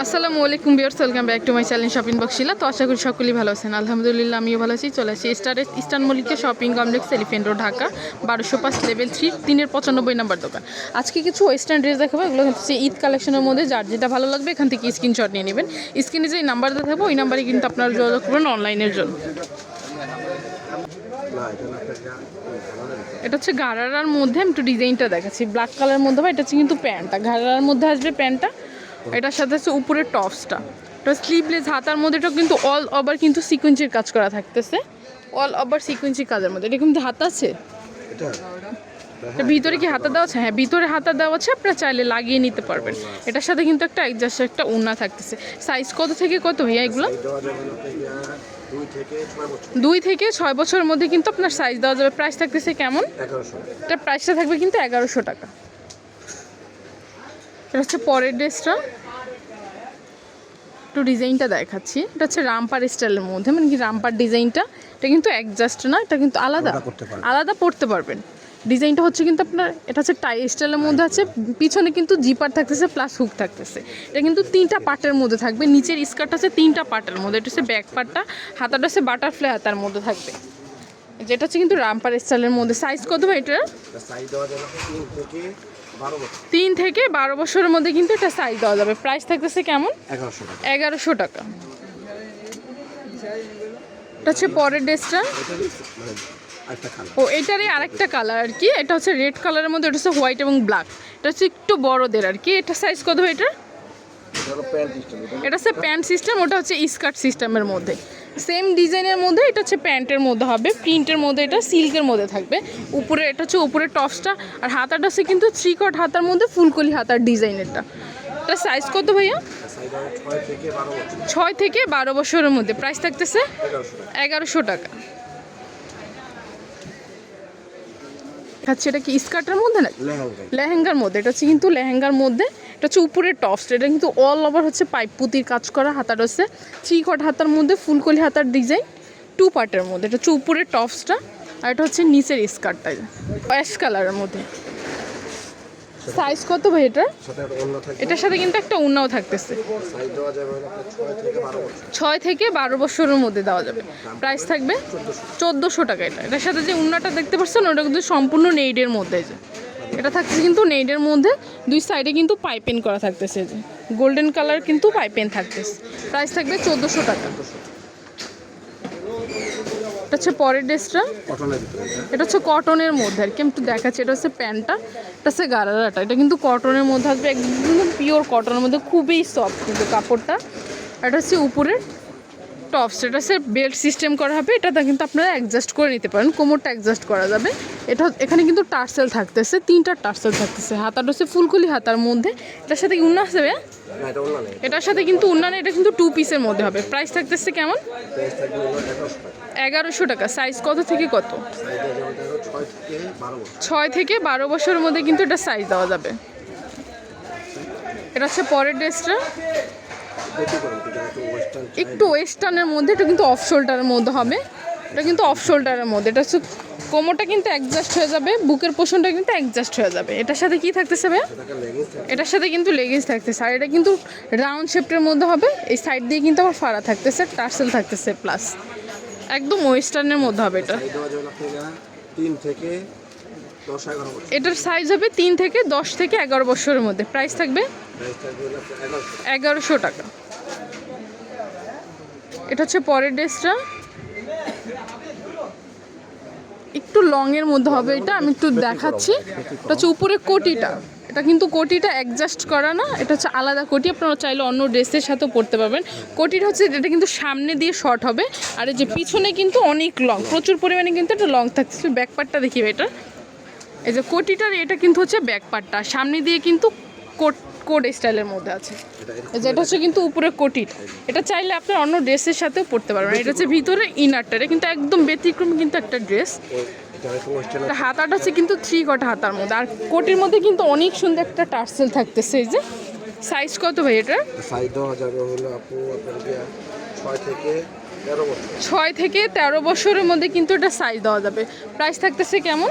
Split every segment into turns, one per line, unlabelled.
আসসালামু আলাইকুম viewers welcome back to my channel shopping box Shila তো আশা করি সকলেই ভালো আছেন। আলহামদুলিল্লাহ, আমিও ভালো আছি। চলে আসি স্টার ইস্টার্ন মল্লিকের shopping complex elephant road Dhaka বারোশো পাঁচ লেভেল থ্রি তিনের পঁচানব্বই নাম্বার দোকান। আজকে কিছু ওয়েস্টার্ন ড্রেস দেখাবো, এগুলো হচ্ছে ঈদ কালেকশনের মধ্যে। যার যেটা ভালো লাগবে, এখান থেকে স্ক্রিনশট নিয়ে নেবেন। স্ক্রিনে যে নাম্বার দেখাবো, ওই নাম্বারে কিন্তু আপনারা যোগাযোগ করবেন অনলাইনের জন্য। এটা হচ্ছে গারারার মধ্যে, আমি একটু ডিজাইনটা দেখাচ্ছি। ব্ল্যাক কালার মধ্যে হবে এটা হচ্ছে কিন্তু প্যান্টটা। গারারার মধ্যে আসবে প্যান্টটা। এটার সাথে হচ্ছে উপরের টপসটা। এটা স্লিভলেস হাতার মধ্যে এটা কিন্তু অল ওভার কিন্তু সিকুয়েন্সির কাজ করা থাকতেছে। অল ওভার সিকুয়েন্সির কাজের মধ্যে। এটা কিন্তু হাত আছে? ভিতরে কি হাতা দেওয়া আছে? হ্যাঁ ভিতরে হাতা দেওয়া আছে আপনারা চাইলে লাগিয়ে নিতে পারবেন। এটার সাথে কিন্তু একটা একজাস্ট একটা উন্না থাকতেছে। সাইজ কত থেকে কত ভাইয়া এগুলো?
দুই থেকে ছয়
বছরের মধ্যে কিন্তু আপনার সাইজ দেওয়া যাবে। প্রাইস থাকতেছে কেমন? এটা প্রাইসটা থাকবে কিন্তু এগারোশো টাকা। এটা হচ্ছে পরের ড্রেসটা। একটু ডিজাইনটা দেখাচ্ছি। এটা হচ্ছে রামপার স্টাইলের মধ্যে মানে কি রামপার ডিজাইনটা। এটা কিন্তু অ্যাডজাস্ট না এটা কিন্তু আলাদা। আলাদা পড়তে পারবেন। ডিজাইনটা হচ্ছে কিন্তু আপনার এটা হচ্ছে টাই স্টাইলের মধ্যে আছে। পিছনে কিন্তু জিপার থাকতেছে প্লাস হুক থাকতেছে। এটা কিন্তু তিনটা পার্টের মধ্যে থাকবে। নিচের স্কার্ট আছে তিনটা পার্টের মধ্যে। এটা হচ্ছে ব্যাক পার্টটা হাতাটা হচ্ছে বাটারফ্লাই হাতার মধ্যে থাকবে। যেটা হচ্ছে কিন্তু রামপার স্টাইলের মধ্যে। সাইজ কত ভাই এটা?
সাইজ দেওয়া যাবে তিন থেকে বারো
বছরের মধ্যে কিন্তু এটা সাইজ দেওয়া যাবে। প্রাইস থাকতেছে কেমন?
এগারোশো টাকা।
এটা হচ্ছে পরের ড্রেসটা
মানে
ও এটারই আরেকটা কালার আর কি। এটা হচ্ছে রেড কালারের মধ্যে এটা হচ্ছে হোয়াইট এবং ব্ল্যাক এটা হচ্ছে একটু বড়দের আর কি। এটা সাইজ কত এটা
এটা
হচ্ছে প্যান্ট সিস্টেম ওটা হচ্ছে স্কার্ট সিস্টেমের মধ্যে। সেম ডিজাইনের মধ্যে এটা হচ্ছে প্যান্টের মধ্যে হবে প্রিন্টের মধ্যে এটা সিল্কের মধ্যে থাকবে। উপরে এটা হচ্ছে উপরের টপসটা আর হাতাটা হচ্ছে কিন্তু থ্রি কট হাতার মধ্যে ফুলকলি হাতার ডিজাইনেরটা। এটা সাইজ কত ভাইয়া?
ছয় থেকে বারো বছর
ছয় থেকে বারো বছরের মধ্যে। প্রাইস থাকতেছে
এগারোশো টাকা।
আচ্ছা এটা কি স্কার্টের মধ্যে না লেহেঙ্গার মধ্যে এটা হচ্ছে কিন্তু লেহেঙ্গার মধ্যে এটা হচ্ছে উপরের টপস এটা কিন্তু অল ওভার হচ্ছে পাইপ পুতির কাজ করা হাতাটা হচ্ছে থ্রি কট হাতার মধ্যে ফুলকলি হাতার ডিজাইন টু পার্টের মধ্যে। এটা হচ্ছে উপরের টপসটা আর এটা হচ্ছে নিচের স্কার্টটা অ্যাশ কালারের মধ্যে। সাইজ কত ভাই
থাকে
এটার সাথে কিন্তু একটা উন্নাও থাকতেছে।
ছয় থেকে বারো
বছরের মধ্যে দেওয়া যাবে। প্রাইস থাকবে চোদ্দোশো টাকা এটা। এটার সাথে যে উন্নাটা দেখতে পাচ্ছেন, ওটা কিন্তু সম্পূর্ণ নেইডের মধ্যে এই যে। এটা থাকছে কিন্তু নেইডের মধ্যে দুই সাইডে কিন্তু পাইপেন করা থাকতেছে যে। গোল্ডেন কালার কিন্তু পাইপেন থাকতেছে। প্রাইস থাকবে চোদ্দোশো টাকা। এটা হচ্ছে পরের ড্রেসটা।
এটা
এটা হচ্ছে কটনের মধ্যে। আর কি আমি একটু দেখাচ্ছি এটা হচ্ছে প্যান্টটা। এটা হচ্ছে গারারাটা। এটা কিন্তু কটনের মধ্যে আসবে একদম পিওর কটনের মধ্যে। খুবই সফট কিন্তু কাপড়টা। এটা হচ্ছে উপরের টপস এটা হচ্ছে বেল্ট সিস্টেম করা হবে এটাতে কিন্তু আপনারা অ্যাডজাস্ট করে নিতে পারেন কোমরটা অ্যাডজাস্ট করা যাবে। এটা এখানে কিন্তু টার্সেল থাকতেছে তিনটা টার্সেল থাকতেছে হাতাটা হচ্ছে ফুলকুলি হাতার মধ্যে। এটার সাথে কি উন্না আসবে এটার সাথে কিন্তু উন্না এটা কিন্তু টু পিসের মধ্যে হবে। প্রাইস থাকতেছে কেমন?
এগারোশো টাকা।
সাইজ কত থেকে কত?
ছয় থেকে বারো
বছরের মধ্যে কিন্তু এটা সাইজ দেওয়া যাবে। এটা হচ্ছে পরের ড্রেসটা
একটু
ওয়েস্টার্নের মধ্যে এটা কিন্তু অফ শোল্ডারের মধ্যে হবে। এটা কিন্তু অফ শোল্ডারের মধ্যে। এটা হচ্ছে কোমরটা কিন্তু অ্যাডজাস্ট হয়ে যাবে বুকের পোষণটা কিন্তু অ্যাডজাস্ট হয়ে যাবে। এটার সাথে কি থাকতেছে ভাই এটার সাথে কিন্তু লেগিংস থাকতেছে। আর এটা কিন্তু রাউন্ড শেপটের মধ্যে হবে। এই সাইড দিয়ে কিন্তু আবার ফাড়া থাকতেছে টার্সেল থাকতেছে প্লাস একদম ওয়েস্টার্নের মধ্যে হবে এটা।
তিন থেকে
এটার সাইজ হবে তিন থেকে দশ থেকে এগারো বছরের মধ্যে। প্রাইস থাকবে
এগারোশো
টাকা। এটা হচ্ছে পরের ড্রেসটা। একটু লং এর মধ্যে হবে এটা, আমি একটু দেখাচ্ছি। এটা হচ্ছে উপরে কোটিটা। এটা কিন্তু কোটিটা অ্যাডজাস্ট করা না, এটা হচ্ছে আলাদা কোটি। আপনারা চাইলে অন্য ড্রেসের সাথেও পরতে পারবেন। কোটিটা হচ্ছে এটা কিন্তু সামনে দিয়ে শর্ট হবে, আর এই যে পিছনে কিন্তু অনেক লং প্রচুর পরিমাণে কিন্তু একটা লং থাকছে। ব্যাক পার্টটা দেখিবে এটা। এই যে কোটিটার এটা কিন্তু হচ্ছে ব্যাক পার্টটা সামনে দিয়ে কিন্তু কোট কোড স্টাইলের মধ্যে আছে।
এটা
এই যে এটা হচ্ছে কিন্তু উপরে কোটিট এটা চাইলে আপনি অন্য ড্রেসের সাথেও পরতে পারবেন। এটা হচ্ছে ভিতরে ইনারটা এটা কিন্তু একদম ব্যতিক্রমী কিন্তু একটা ড্রেস হাতাটা হচ্ছে কিন্তু থ্রি কটা হাতার মধ্যে। আর কোটির মধ্যে কিন্তু অনেক সুন্দর একটা টার্সেল থাকতেছে এই যে। সাইজ কত ভাই এটা
ছয় থেকে তেরো
বছরের মধ্যে কিন্তু এটা সাইজ দেওয়া যাবে। প্রাইস থাকতেছে কেমন?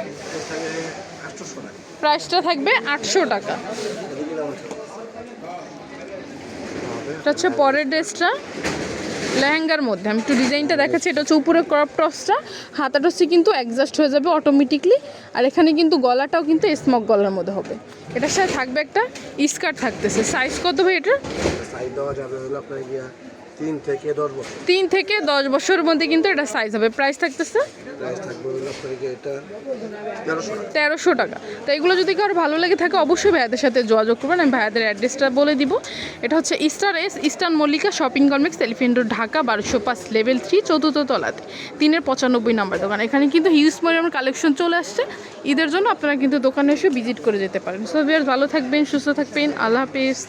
প্রাইসটা থাকবে আটশো টাকা। এটা হচ্ছে পরের ড্রেসটা লেহেঙ্গার মধ্যে। আমি একটু ডিজাইনটা দেখাচ্ছি, এটা হচ্ছে উপরে ক্রপ টপসটা হাতা হচ্ছে কিন্তু অ্যাডজাস্ট হয়ে যাবে অটোমেটিকলি আর এখানে কিন্তু গলাটাও কিন্তু স্মক গলার মধ্যে হবে। এটার সাথে থাকবে একটা স্কার্ট থাকতেছে। সাইজ কত ভাই এটা
সাইজ দেওয়া যাবে তিন থেকে দশ বছর।
তিন থেকে দশ বছরের মধ্যে কিন্তু এটা সাইজ হবে। প্রাইস থাকতেছে?
তেরোশো টাকা?
তো এগুলো যদি কারও ভালো লেগে থাকে অবশ্যই ভাইয়াদের সাথে যোগাযোগ করবেন। আমি ভাইয়াদের অ্যাড্রেসটা বলে দিব। এটা হচ্ছে Easter S eastern Mallika shopping complex elephant road Dhaka বারোশো পাঁচ লেভেল থ্রি চতুর্থ তলাতে। তিনের পঁচানব্বই নাম্বার দোকান। এখানে কিন্তু হিউজ পরিমাণ কালেকশন চলে আসছে। ঈদের জন্য আপনারা কিন্তু দোকানে এসে ভিজিট করে যেতে পারেন। সো ভালো থাকবেন সুস্থ থাকবেন। আল্লাহ হাফিজ।